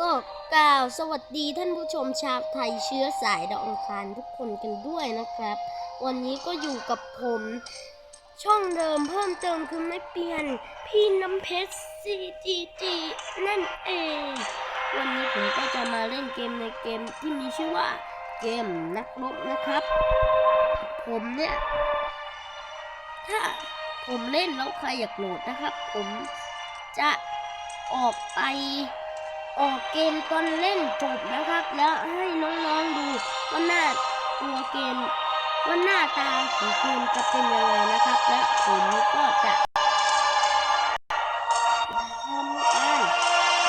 ก็กล่าวสวัสดีท่านผู้ชมชาวไทยเชื้อสายดาวอังคารทุกคนกันด้วยนะครับ วันนี้ก็อยู่กับผม ช่องเดิมเพิ่มเติมคือไม่เปลี่ยน พี่น้ำเพชร CGG นั่นเอง วันนี้ผมก็จะมาเล่นเกมในเกมที่มีชื่อว่าเกมนักรบนะครับ ผมเนี่ย ถ้าผมเล่นแล้วใครอยากโหลดนะครับ ผมจะออกไป ออกเกมตอนเล่นจบนะครับ แล้วให้น้องๆดูว่าหน้าตัวเกมว่าหน้าตาของเกมจะเป็นยังไงนะครับ และผมก็จะทำการ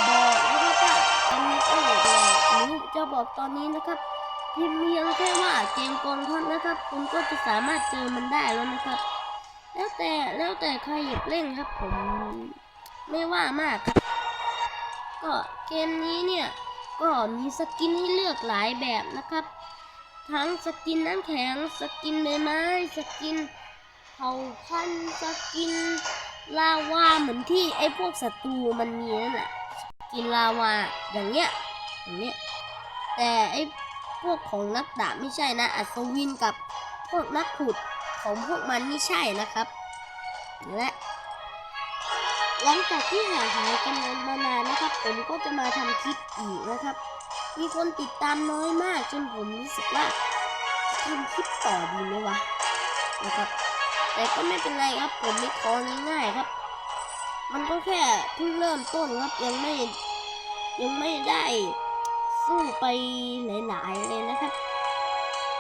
บอกนะครับว่าอันนี้ก็หลดแล้วหรือจะบอกตอนนี้นะครับพิมพ์เพียงแค่ว่าเกมกองทัพนะครับ คุณก็จะสามารถเจอมันได้แล้วนะครับ แล้วแต่แล้วแต่ใครอยากเล่นครับผมไม่ว่ามากครับ ก็เกมนี้เนี่ยก็มีสกินให้เลือกหลายแบบนะครับ ทั้งสกินน้ำแข็ง สกินใบไม้ สกินเผาพันธุ์สกินลาวาเหมือนที่ไอ้พวกศัตรูมันมีนั่นแหละสกินลาวาอย่างเงี้ยอย่างเงี้ยแต่ไอ้พวกของนักดาบไม่ใช่นะ อัศวินกับพวกนักขุดของพวกมันไม่ใช่นะครับ และ หลังจากที่ห่างหายกันมานานนะครับ ผมก็จะมาทำคลิปอีกนะครับ มีคนติดตามน้อยมาก จนผมรู้สึกว่าจะทำคลิปต่อดีไหมวะนะครับ แต่ก็ไม่เป็นไรครับ ผมไม่ของ่ายๆครับ มันก็แค่เพิ่งเริ่มต้นครับยังไม่ยังไม่ได้สู้ไปหลายๆเลยนะครับ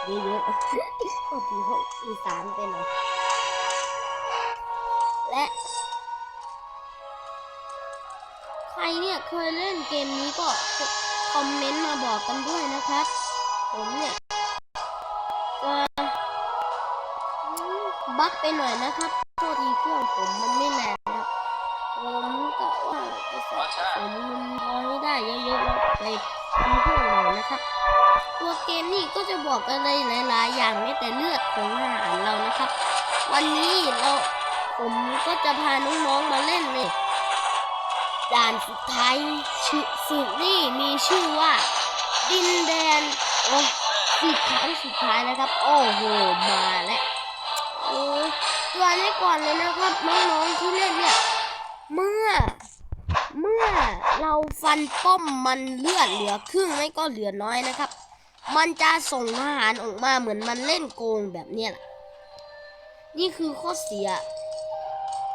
เยอะๆโอ้ทีเขาอีสานไปหน่อยและ เคยเล่นเกมนี้ก็คอมเมนต์มาบอกกันด้วยนะครับ ผมเนี่ยจะบั๊กไปหน่อยนะครับโทษทีเครื่องผมมันไม่แรงครับผมกะว่าจะสะสมเงินพอให้ได้เยอะๆแล้วไปทำเครื่องหน่อยนะครับตัวเกมนี่ก็จะบอกอะไรหลายๆ อย่างไม่แต่เลือดของทหารเรานะครับ วันนี้เราผมก็จะพาน้องๆมาเล่นนี่ ด่านสุดท้ายชื่อสึกนี่มีชื่อว่า ดินแดนโอ้สิบครั้งสุดท้ายนะครับ โอ้โหมาแล้วโอ้ตือนไว้ก่อนเลยนะครับน้องๆที่เล่นเนี่ยเมื่อ เมื่อเราฟันป้อมมันเลือดเหลือครึ่งไม่ก็เหลือน้อยนะครับ มันจะส่งทหารออกมาเหมือนมันเล่นโกงแบบเนี้ยแหละนี่คือข้อเสีย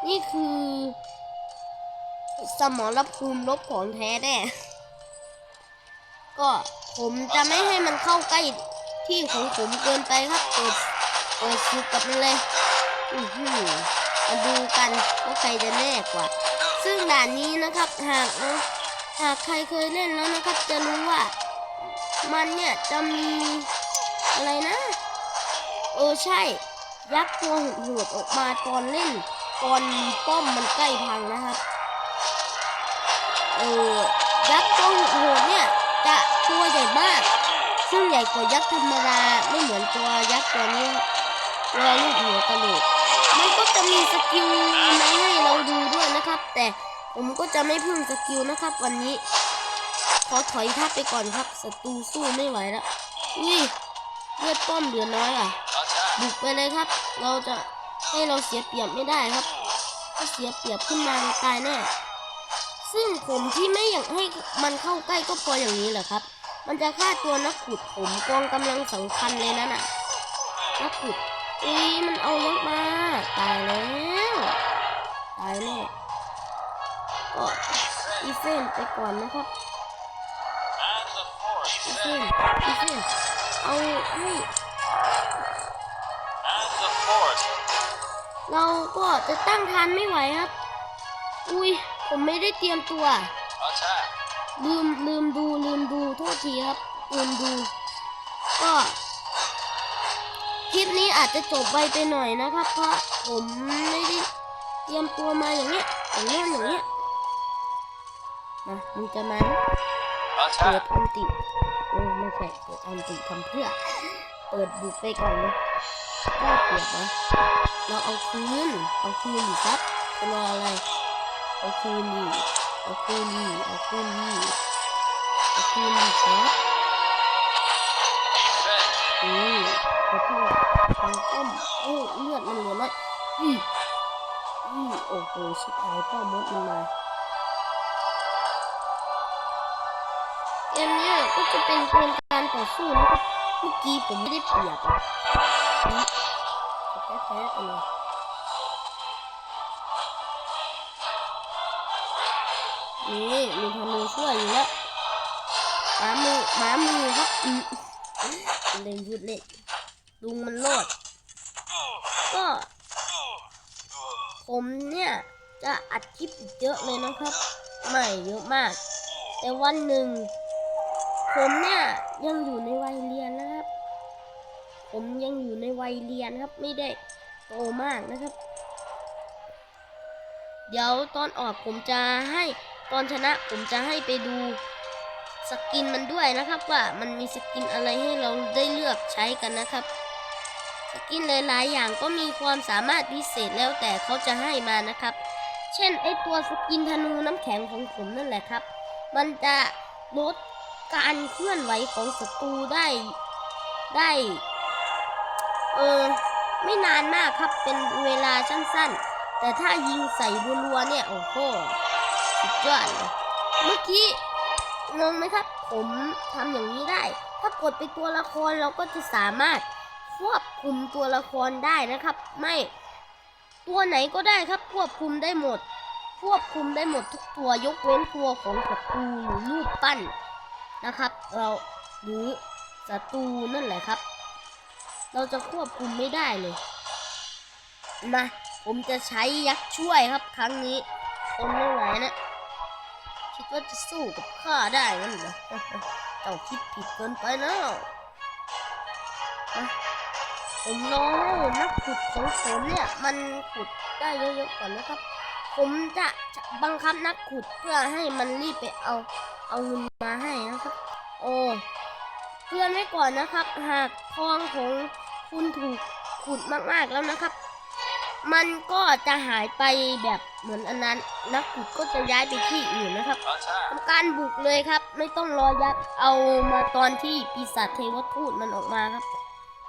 นี่คือ สมรภูมิลบของแท้แน่ก็ผมจะไม่ให้มันเข้าใกล้ที่ของผมเกินไปครับเปิดเปิดสุกกับมันเลยอือหือมาดูกันว่าใครจะแน่กว่า ซึ่งด่านนี้นะครับหากนะหากใครเคยเล่นแล้วนะครับ จะรู้ว่า มันเนี่ยจะมีอะไรนะ เออใช่ ยักษ์ตัวโหดออกมาตอนเล่นตอนป้อมมันใกล้พังนะครับ เออยักษ์ตัวโหดเนี่ยจะตัวใหญ่มาก ซึ่งใหญ่กว่ายักษ์ธรรมดาไม่เหมือนตัวยักษ์ตัวนี้รอลูกหัวกระโหลกมันก็จะมีสกิลมาให้เราดูด้วยนะครับ แต่ผมก็จะไม่พึ่งสกิลนะครับ วันนี้ ขอถอยทับไปก่อนครับศัตรูสู้ไม่ไหวแล้วอุ้ยเลือดป้อมเหลือน้อยอะบุกไปเลยครับ เราจะให้เราเสียเปรียบไม่ได้ครับ ถ้าเสียเปรียบขึ้นมาตายแน่ ซึ่งผมที่ไม่อยากให้มันเข้าใกล้ก็พราะอย่างนี้แหละครับ มันจะฆ่าตัวนักขุดผมกองกำลังสำคัญเลยนั่นน่ะ นักขุดอีมันเอายักมา ตายแล้วตายแน่ก็อีเฟนไปก่อนนะครับอีเฟนอีเฟนเอาให้เราก็จะตั้งทานไม่ไหวครับ อุ้ย ผมไม่ได้เตรียมตัวลืมลืมดูลืมดูโทษทีครับลืมดู ก็คลิปนี้อาจจะจบไวไปหน่อยนะครับ เพราะผมไม่ได้เตรียมตัวมาอย่างเงี้ยอย่างเงี้ยอย่างเงี้ยมามึงจะมานะเปิดอันติโอ้ไม่ใช่เปิดอันติทำเพื่อ เปิดบุกไปก่อนเลยได้เปรียบนะเราเอาคืนเอาคืนดิครับจะรออะไร เอาคืนดิเอาคืนดิเอาคืนดิคืนดีครับอืมขอโทษทางต้มโอ้เลือดมันหลือน้อยอืมอืมโอ้โหชิบหายพ่อมดมันมาเกมเนี้ยก็จะเป็นเกมการต่อสู้นะครับเมื่อกี้ผมไม่ได้เปรียบอะแพ้แพ้ๆไปเลย นี่มีธนูช่วยอยู่แล้วหมามือหมามือครับอืมเล่นพูดเล่นลุงมันโลด ก็ผมเนี่ยจะอัดคลิปอีกเยอะเลยนะครับ ไม่เยอะมาก แต่วันหนึ่ง ผมเนี่ยยังอยู่ในวัยเรียนนะครับ ผมยังอยู่ในวัยเรียนครับ ไม่ได้โตมากนะครับ เดี๋ยวตอนออกผมจะให้ ตอนชนะผมจะให้ไปดูสกินมันด้วยนะครับว่ามันมีสกินอะไรให้เราได้เลือกใช้กันนะครับ สกินหลายๆอย่างก็มีความสามารถพิเศษแล้วแต่เขาจะให้มานะครับ เช่นไอตัวสกินธนูน้ำแข็งของผมนั่นแหละครับ มันจะลดการเคลื่อนไหวของศัตรูได้ได้เออไม่นานมากครับเป็นเวลาสั้นๆ แต่ถ้ายิงใส่รัวๆเนี่ยโอ้โห สุดยอดเลยเมื่อกี้งงไหมครับ ผมทำอย่างนี้ได้ ถ้ากดไปตัวละครเราก็จะสามารถควบคุมตัวละครได้นะครับ ไม่ตัวไหนก็ได้ครับ ควบคุมได้หมด ควบคุมได้หมดทุกตัวยกเว้นตัวของศัตรูหรือรูปปั้นนะครับ เราหรือศัตรูนั่นแหละครับ เราจะควบคุมไม่ได้เลยมาผมจะใช้ยักษ์ช่วยครับครั้งนี้คนไม่ไหวนะ คิดว่าจะสู้กับข้าได้งั้นเหรอเจ้าคิดผิดเกินไปแล้วนะผมรอให้นักขุดของผมเนี่ยมันขุดได้เยอะๆก่อนนะครับ ผมจะจะบังคับนักขุดเพื่อให้มันรีบไปเอาเอาเงินมาให้นะครับ โอ้เตือนไว้ก่อนนะครับ หากทองของคุณถูกขุดมากๆแล้วนะครับ มันก็จะหายไปแบบเหมือนอันนั้น นักขุดก็จะย้ายไปที่อื่นนะครับทำการบุกเลยครับ ไม่ต้องรอยักษ์เอามาตอนที่ปีศาจเทวทูตมันออกมาครับ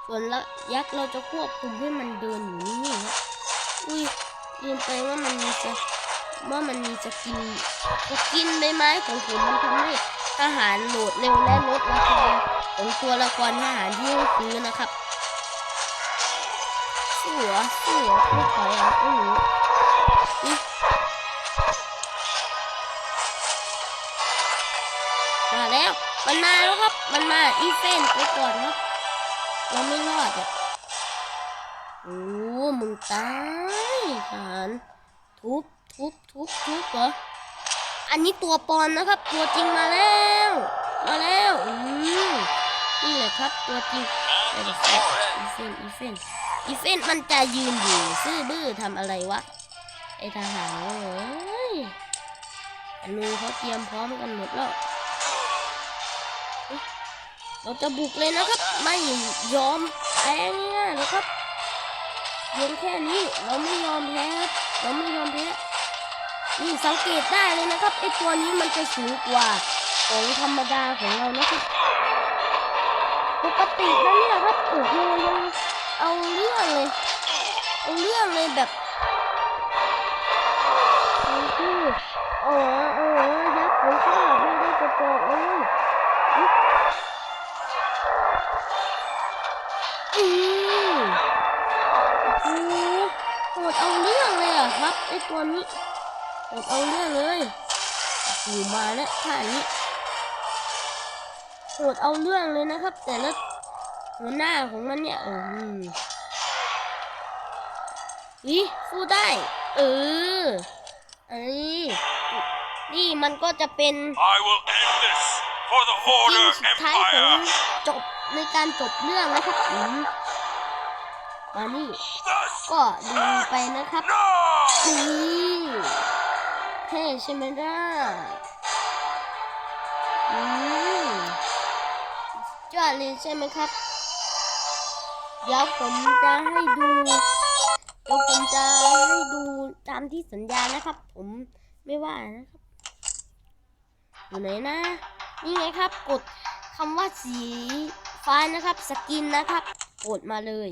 ส่วนละยักษ์เราจะควบคุมให้มันเดินอยู่นี่งๆครับอุ้ยลืมไปว่ามันมีจะว่ามันมีจะกินจะกินใบไม้ของผมมันทำให้ทหารโหลดเร็วและลดราคาของตัวละครทหารที่ต้องซื้อนะครับสู้เหรอสู้เหรอไม่ถอยอะไม่หนูนี่มาแล้วมันมาแล้วครับ มันมาอีเฟนไปก่อนครับเราไม่รอดอะโอ้มึงตายทหารทุบทุบทุบทุบเหรออันนี้ตัวปลอมนะครับ ตัวจริงมาแล้ว มาแล้วอืมนี่แหละครับตัวจริงไอ้เฟนอีเฟนอีเฟน อีเฟนมันจะยืนอยู่ซื่อบื้อทำอะไรวะ ไอทหารเอ้ยอันนู้เขาเตรียมพร้อมกันหมดแล้ว เราจะบุกเลยนะครับ ไม่ยอมแพ้ง่ายๆนะครับเพียงแค่นี้เราไม่ยอมแพ้เราไม่ยอมแพ้นี่สังเกตได้เลยนะครับไอตัวนี้มันจะสูงกว่าของธรรมดาของเรานะครับปกตินะเนี่ยครับโอ้โหยัง เอาเรื่องเลยเอาเรื่องเลยแบบโอ้โหอ๋ออ๋อยักษ์ของข้าไม่ได้กระจอกเลยอืมโอ้โหโหดเอาเรื่องเลยอะครับไอตัวนี้โหดเอาเรื่องเลยอยู่มาแล้วท่านี้โหดเอาเรื่องเลยนะครับ แต่ละ หัวหน้าของมันเนี่ยอืมอีสู้ได้ เออไอ้นี่มันก็จะเป็น I will end this for the ยิง Horder สุดท้ายของ Empire. จบในการจบเรื่องนะครับอืมมานี่ Thus ก็ดูไปนะครับ no! นี่เท่ใช่ไหมล่ะอืมสุดยอดเลยใช่ไหมครับ เดี๋ยวผมจะให้ดูเดี๋ยวผมจะให้ดูตามที่สัญญานะครับ ผมไม่ว่านะครับอยู่ไหนนะ นี่ไงครับ กดคำว่าสีฟ้านะครับ สกินนะครับ กดมาเลย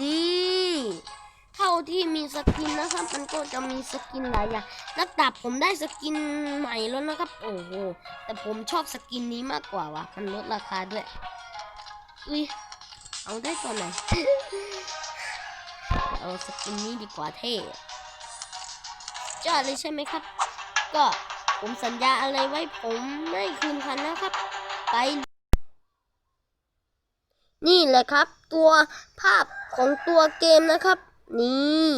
นี่ ที่มีสกินนะครับ มันก็จะมีสกินหลายอย่างนักดาบผมได้สกินใหม่แล้วนะครับ โอ้โห แต่ผมชอบสกินนี้มากกว่าวะมันลดราคาด้วย อุ้ย เอาได้ตัวไหน เอาสกินนี้ดีกว่าเท่จอดเลยใช่ไหมครับ ก็ผมสัญญาอะไรไว้ผมไม่คืนคันนะครับ ไป นี่แหละครับ ตัวภาพของตัวเกมนะครับ นี่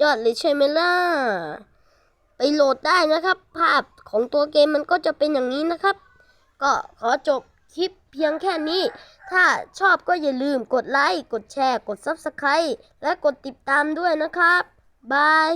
ยอดเลยใช่ไหมล่ะ ไปโหลดได้นะครับ ภาพของตัวเกมมันก็จะเป็นอย่างนี้นะครับ ก็ขอจบคลิปเพียงแค่นี้ ถ้าชอบก็อย่าลืมกดไลค์ กดแชร์ กด Subscribe และกดติดตามด้วยนะครับ บาย